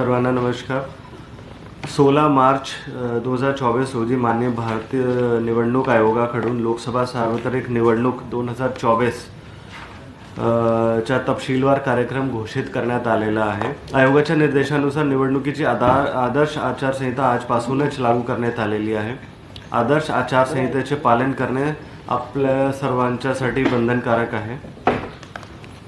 सर्वांना नमस्कार. सोळा मार्च दोन हजार चोवीस रोजी मान्य भारतीय निवडणूक आयोगाकडून लोकसभा सार्वत्रिक निवडणूक दोन हजार चोवीस च्या तपशीलवार कार्यक्रम घोषित करण्यात आलेला आहे. आयोगाच्या निर्देशानुसार निवडणुकीची आधार आदर्श आचारसंहिता आजपासूनच लागू करण्यात आलेली आहे. आदर्श आचारसंहितेचे पालन करणे आपल्या सर्वांच्यासाठी बंधनकारक आहे.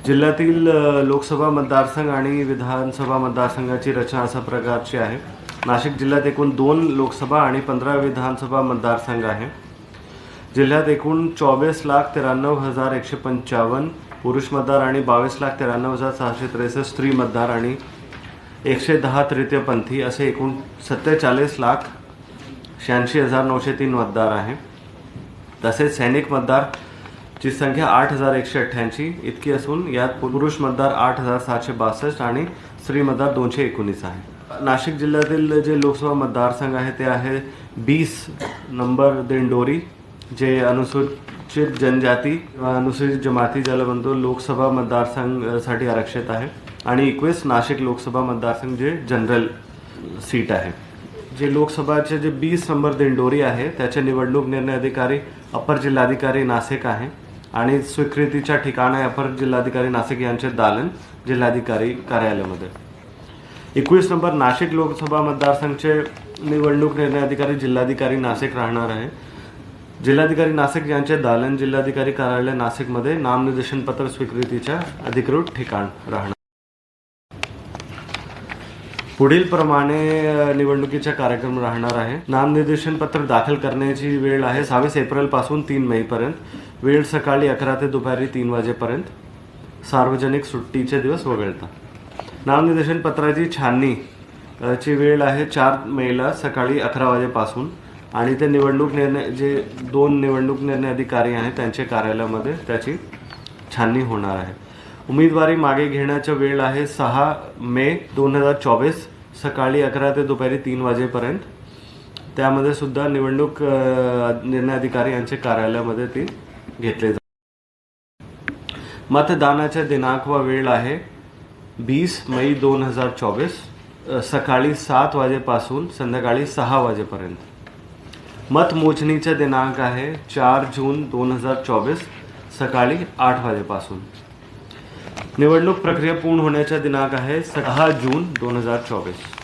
जिल्ह्यातील लोकसभा मतदारसंघ आणि विधानसभा मतदारसंघाची रचना अशा प्रकारची आहे. नाशिक जिल्ह्यात एकूण दोन लोकसभा आणि पंधरा विधानसभा मतदारसंघ आहे. जिल्ह्यात एकूण चोवीस लाख त्र्याण्णव हजार एकशे पंचावन्न पुरुष मतदार आणि बावीस लाख त्र्याण्णव हजार सहाशे त्रेसष्ट स्त्री मतदार आणि एकशे दहा तृतीयपंथी असे एकूण सत्तेचाळीस लाख शहाऐंशी हजार नऊशे तीन मतदार आहे. तसेच सैनिक मतदार ची संख्या आठ हजार एकशे अठ्ठ्याऐंशी. इतकी असून यात पुरुष मतदार आठ हजार सातशे बासष्ट आणि स्त्री मतदार दोनशे एकोणीस आहे. नाशिक जिल्ह्यातील जे लोकसभा मतदारसंघ आहे ते आहे बीस नंबर दिंडोरी जे अनुसूचित जनजाती किंवा अनुसूचित जमाती ज्याला म्हणतो लोकसभा मतदारसंघासाठी आरक्षित आहे. आणि एकवीस नाशिक लोकसभा मतदारसंघ जे जनरल सीट आहे. जे लोकसभाचे जे बीस नंबर दिंडोरी आहे त्याचे निवडणूक निर्णय अधिकारी अपर जिल्हाधिकारी नाशिक आहे. आणि स्वीकृतीच्या ठिकाणी अपर जिल्हाधिकारी नाशिक यांचे दालन जिल्हाधिकारी कार्यालयामध्ये. एकवीस नंबर नाशिक लोकसभा मतदारसंघचे निवडणूक निर्णय अधिकारी जिल्हाधिकारी नाशिक राहणार आहे. जिल्हाधिकारी नाशिक यांचे दालन जिल्हाधिकारी कार्यालय नाशिकमध्ये नामनिर्देशन पत्र स्वीकृतीच्या अधिकृत ठिकाण राहणार. पुढील प्रमाणे निवडणुकीचा कार्यक्रम राहणार आहे. नामनिर्देशन पत्र दाखल करण्याची वेळ आहे सव्वीस एप्रिलपासून तीन मे पर्यंत वेळ सकाळी अकरा ते दुपारी तीन वाजेपर्यंत. सार्वजनिक सुट्टीचे दिवस वगळता. नामनिर्देशन पत्राची छाननी ची वेळ आहे चार मेला सकाळी अकरा वाजेपासून आणि ते निवडणूक निर्णय जे दोन निवडणूक निर्णय अधिकारी आहेत त्यांच्या कार्यालयामध्ये त्याची छाननी होणार आहे. उमेदवारी मागे घेण्याचा वेळ आहे सहा मे दोन हजार चोवीस सकाळी अकरा ते दुपारी तीन वाजेपर्यंत. त्यामध्ये सुद्धा निवडणूक निर्णय अधिकारी यांच्या कार्यालयामध्ये ती घेतले जाते दिनांक व वेळ आहे वीस मई दोन हजार चोवीस सकाळी सात वाजेपासून संध्याकाळी सहा वाजेपर्यंत. मतमोजणीचा दिनांक आहे चार जून दोन हजार चोवीस सकाळी आठ वाजेपासून. निवडणूक प्रक्रिया पूर्ण होण्याचा दिनांक आहे सहा जून दोन हजार चोवीस.